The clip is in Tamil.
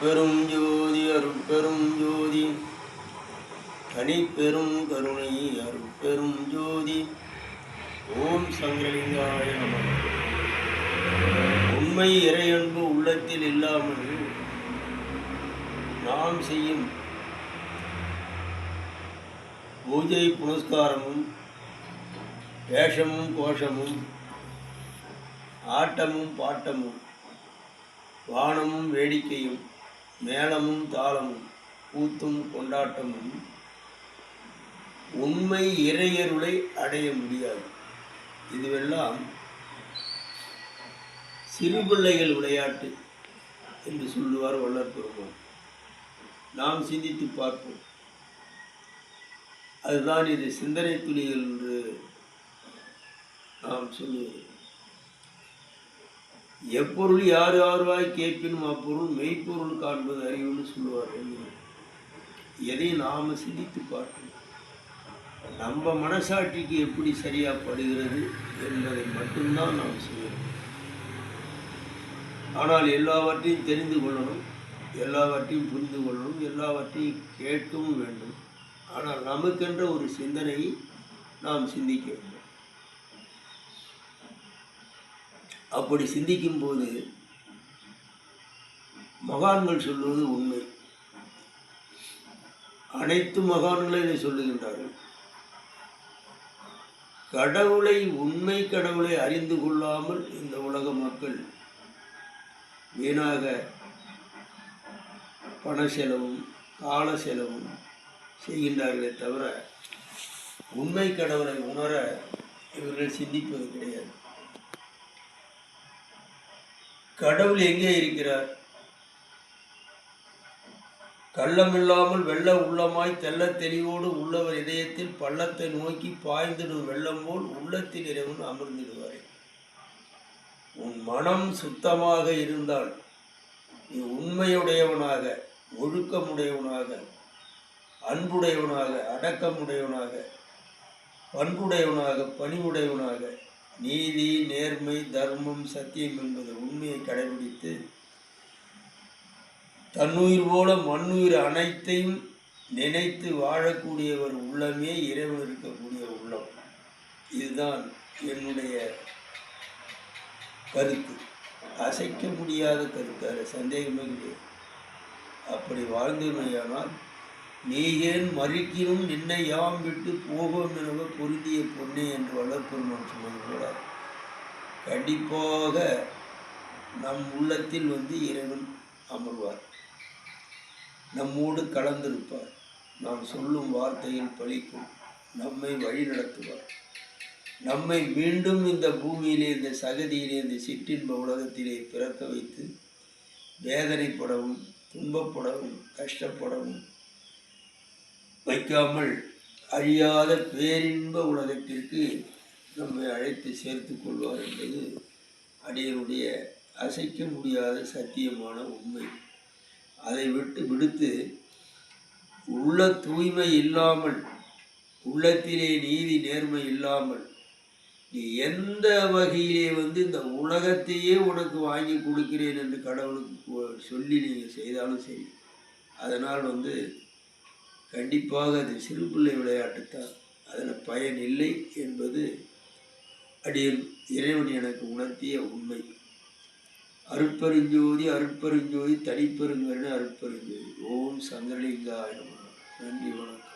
பெரும் ஜோதி அருட்பெரும் ஜோதி. தனிப்பெரும் கருணை அருட்பெரும் ஜோதி. ஓம் சங்கரலிங்காய நம உண்மை இறையன்பு உள்ளத்தில் இல்லாமல் நாம் செய்யும் பூஜை புனஸ்காரமும் வேஷமும் கோஷமும் ஆட்டமும் பாட்டமும் வானமும் வேடிக்கையும் மேளமும் தாளமும் கூத்தும் கொண்டாட்டமும் உண்மை இறையருளை அடைய முடியாது. இதுவெல்லாம் சிறுபிள்ளைகள் விளையாட்டு என்று சொல்லுவார் வள்ளற் நாம் சிந்தித்து பார்ப்போம். அதுதான் இது சிந்தனை துணிகள் என்று நாம் சொல்லுவது எப்பொருள் யார் யாருவாய் கேட்பினும் அப்பொருள் மெய்ப்பொருள் காண்பது அறிவுன்னு சொல்லுவார் எதை நாம் சிந்தித்து பார்க்கணும். நம்ம மனசாட்சிக்கு எப்படி சரியாக படுகிறது என்பதை மட்டும்தான் நாம் செய்யணும். ஆனால் எல்லாவற்றையும் தெரிந்து கொள்ளணும் எல்லாவற்றையும் புரிந்து கொள்ளணும் எல்லாவற்றையும் கேட்கவும் வேண்டும். ஆனால் நமக்கென்ற ஒரு சிந்தனையை நாம் சிந்திக்க வேண்டும். அப்படி சிந்திக்கும் போது மகான்கள் சொல்வது உண்மை. அனைத்து மகான்களையும் இதை சொல்லுகின்றார்கள். கடவுளை உண்மை கடவுளை அறிந்து கொள்ளாமல் இந்த உலக மக்கள் வீணாக பண செலவும் கால செலவும் செய்கின்றார்களே தவிர உண்மை கடவுளை உணர இவர்கள் சிந்திப்பது கிடையாது. கடவுள் எங்கே இருக்கிறார்? கள்ளமில்லாமல் வெள்ள உள்ளமாய் தெல்ல தெளிவோடு உள்ளவர் இதயத்தில் பள்ளத்தை நோக்கி பாய்ந்திடும் வெள்ளம் போல் உள்ளத்தில் இறைவன் அமர்ந்திடுவார். உன் மனம் சுத்தமாக இருந்தால் நீ உண்மையுடையவனாக ஒழுக்கமுடையவனாக அன்புடையவனாக அடக்கமுடையவனாக பண்புடையவனாக பணிவுடையவனாக நீதி நேர்மை தர்மம் சத்தியம் என்பது உண்மையை கடைபிடித்து தன்னுயிர் போல மண்ணுயிர் அனைத்தையும் நினைத்து வாழக்கூடியவர் உள்ளமே இறைவன் இருக்கக்கூடிய உள்ளம். இதுதான் என்னுடைய கருத்து. அசைக்க முடியாத கருத்து அது சந்தேகமே கிடையாது. அப்படி வாழ்ந்துமையானால் நீ ஏன் மறிக்கினும் நின்னை யாம் விட்டு போகும் எனவ பொருந்திய பொன்னே என்று வளர்ப்பெருமான் சொன்னது போல. கண்டிப்பாக நம் உள்ளத்தில் வந்து இறைவன் அமர்வார். நம்மோடு கலந்திருப்பார். நாம் சொல்லும் வார்த்தையில் பழிக்கும். நம்மை வழி நடத்துவார். நம்மை மீண்டும் இந்த பூமியிலே இந்த சகதியிலே இந்த சிற்றின்ப உலகத்திலே பிறக்க வைத்து வேதனைப்படவும் துன்பப்படவும் கஷ்டப்படவும் வைக்காமல் அழியாத பேரின்ப உலகத்திற்கு நம்மை அழைத்து சேர்த்து கொள்வார் என்பது அடியனுடைய அசைக்க முடியாத சத்தியமான உண்மை. அதை விட்டு விடுத்து உள்ள தூய்மை இல்லாமல் உள்ளத்திலே நீதி நேர்மை இல்லாமல் நீ எந்த வகையிலே வந்து இந்த உலகத்தையே உனக்கு வாங்கி கொடுக்கிறேன் என்று கடவுளுக்கு சொல்லி நீங்கள் செய்தாலும் சரி அதனால் வந்து கண்டிப்பாக அது சிறுபிள்ளை விளையாட்டுத்தான். அதில் பயன் இல்லை என்பது அடியன் இறைவன் எனக்கு உணர்த்திய உண்மை. அருட்பெருஞ்சோதி அருட்பெருஞ்சோதி தனிப்பெருங்கருணை அருட்பெருஞ்சோதி. ஓம் சங்கரலிங்காய நன்றி நன்றி